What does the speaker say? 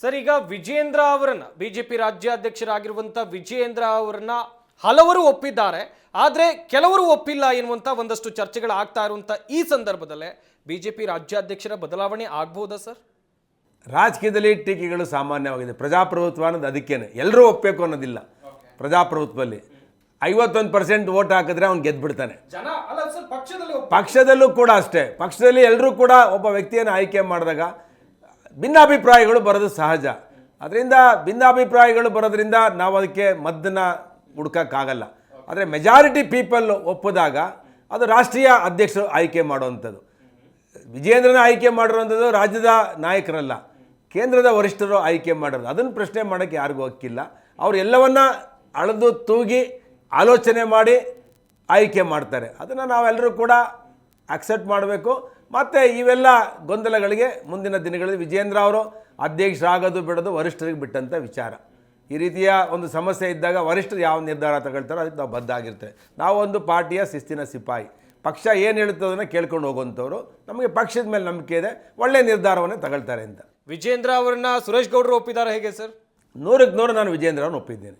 Sir ಈಗ ವಿಜೇಂದ್ರ ಅವರನ್ನ BJP ರಾಜ್ಯಾಧ್ಯಕ್ಷರಾಗಿರುವಂಥ Vijendra ಅವರನ್ನ ಹಲವರು ಒಪ್ಪಿದ್ದಾರೆ. ಆದರೆ ಕೆಲವರು ಒಪ್ಪಿಲ್ಲ ಎನ್ನುವಂಥ ಒಂದಷ್ಟು ಚರ್ಚೆಗಳು ಆಗ್ತಾ ಇರುವಂಥ ಈ ಸಂದರ್ಭದಲ್ಲೇ ಬಿಜೆಪಿ ರಾಜ್ಯಾಧ್ಯಕ್ಷರ ಬದಲಾವಣೆ ಆಗ್ಬೋದಾ ಸರ್? ರಾಜಕೀಯದಲ್ಲಿ ಟೀಕೆಗಳು ಸಾಮಾನ್ಯವಾಗಿದೆ. ಪ್ರಜಾಪ್ರಭುತ್ವ ಅನ್ನೋದು ಅದಕ್ಕೇನೆ. ಎಲ್ಲರೂ ಒಪ್ಪಬೇಕು ಅನ್ನೋದಿಲ್ಲ. ಪ್ರಜಾಪ್ರಭುತ್ವದಲ್ಲಿ. ಐವತ್ತೊಂದು ಪರ್ಸೆಂಟ್ ಓಟ್ ಹಾಕಿದ್ರೆ ಅವ್ನು ಗೆದ್ಬಿಡ್ತಾನೆ. ಜನ ಅಲ್ಲ ಸರ್ ಪಕ್ಷದಲ್ಲಿ ಪಕ್ಷದಲ್ಲೂ ಕೂಡ ಅಷ್ಟೇ. ಪಕ್ಷದಲ್ಲಿ ಎಲ್ಲರೂ ಕೂಡ ಒಬ್ಬ ವ್ಯಕ್ತಿಯನ್ನು ಆಯ್ಕೆ ಮಾಡಿದಾಗ ಭಿನ್ನಾಭಿಪ್ರಾಯಗಳು ಬರೋದು ಸಹಜ. ಅದರಿಂದ ಭಿನ್ನಾಭಿಪ್ರಾಯಗಳು ಬರೋದ್ರಿಂದ ನಾವು ಅದಕ್ಕೆ ಮದ್ದನ್ನು ಹುಡ್ಕೋಕ್ಕಾಗಲ್ಲ. ಆದರೆ ಮೆಜಾರಿಟಿ ಪೀಪಲ್ ಒಪ್ಪಿದಾಗ ಅದು ರಾಷ್ಟ್ರೀಯ ಅಧ್ಯಕ್ಷರು ಆಯ್ಕೆ ಮಾಡುವಂಥದ್ದು. ವಿಜೇಂದ್ರನ ಆಯ್ಕೆ ಮಾಡಿರುವಂಥದ್ದು ರಾಜ್ಯದ ನಾಯಕರಲ್ಲ. ಕೇಂದ್ರದ ವರಿಷ್ಠರು ಆಯ್ಕೆ ಮಾಡೋದು ಅದನ್ನು ಪ್ರಶ್ನೆ ಮಾಡೋಕ್ಕೆ ಯಾರಿಗೂ ಹಕ್ಕಿಲ್ಲ. ಅವ್ರು ಎಲ್ಲವನ್ನ ಅಳೆದು ತೂಗಿ ಆಲೋಚನೆ ಮಾಡಿ ಆಯ್ಕೆ ಮಾಡ್ತಾರೆ. ಅದನ್ನು ನಾವೆಲ್ಲರೂ ಕೂಡ ಅಕ್ಸೆಪ್ಟ್ ಮಾಡಬೇಕು. ಮತ್ತು ಇವೆಲ್ಲ ಗೊಂದಲಗಳಿಗೆ ಮುಂದಿನ ದಿನಗಳಲ್ಲಿ ವಿಜೇಂದ್ರ ಅವರು ಅಧ್ಯಕ್ಷರಾಗೋದು ಬಿಡೋದು ವರಿಷ್ಠರಿಗೆ ಬಿಟ್ಟಂಥ ವಿಚಾರ. ಈ ರೀತಿಯ ಒಂದು ಸಮಸ್ಯೆ ಇದ್ದಾಗ ವರಿಷ್ಠರು ಯಾವ ನಿರ್ಧಾರ ತಗೊಳ್ತಾರೋ ಅದಕ್ಕೆ ನಾವು ಬದ್ಧ ಆಗಿರ್ತೇವೆ ನಾವು ಒಂದು ಪಾರ್ಟಿಯ ಶಿಸ್ತಿನ ಸಿಪಾಯಿ. ಪಕ್ಷ ಏನು ಹೇಳುತ್ತೋ ಅದನ್ನು ಕೇಳ್ಕೊಂಡು ಹೋಗುವಂಥವ್ರು ನಮಗೆ ಪಕ್ಷದ ಮೇಲೆ ನಂಬಿಕೆ ಇದೆ ಒಳ್ಳೆಯ ನಿರ್ಧಾರವನ್ನೇ ತಗೊಳ್ತಾರೆ ಅಂತ. ವಿಜೇಂದ್ರ ಅವರನ್ನ ಸುರೇಶ್ ಗೌಡರು ಒಪ್ಪಿದ್ದಾರೆ ಹೇಗೆ ಸರ್? ನೂರಕ್ಕೆ ನೂರು ನಾನು ವಿಜೇಂದ್ರ ಅವ್ರನ್ನ ಒಪ್ಪಿದ್ದೇನೆ.